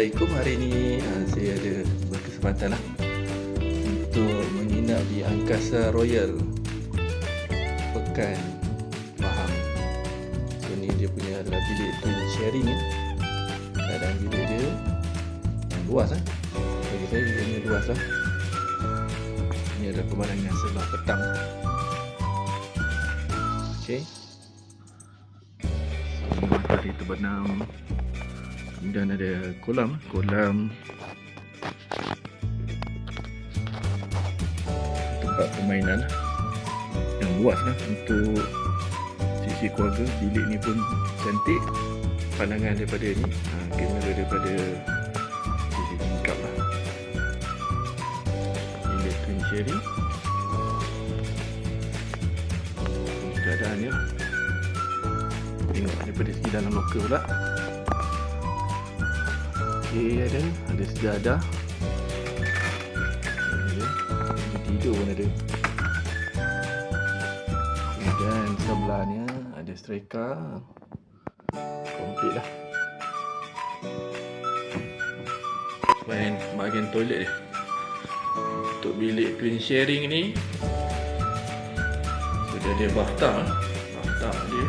Assalamualaikum. Hari ini uh, saya ada berkesempatan lah Untuk menginap di Angkasa Royal Pekan Pahang So ni dia punya adalah bilik twin sharing ni. Keadaan bilik dia Luas lah Bagi saya biliknya luas lah. Ini adalah pemandangan sebelah petang. Okay So memang tadi terbenam Kemudian ada kolam, kolam tempat permainan yang luas lah untuk sisi keluarga. Bilik ni pun cantik. Pandangan daripada ni, ha, kamera daripada sisi tingkap lah. Bilik twin sharing. Ini keadaannya lah. Tengok daripada segi dalam loker pula. Okey ada ada sejadah. Ini tidur pun ada. Kemudian sebelahnya ada striker. Komplit lah. Bahagian, bahagian toilet dia. Untuk bilik twin sharing ni. So dia ada bathtub. Bathtub dia.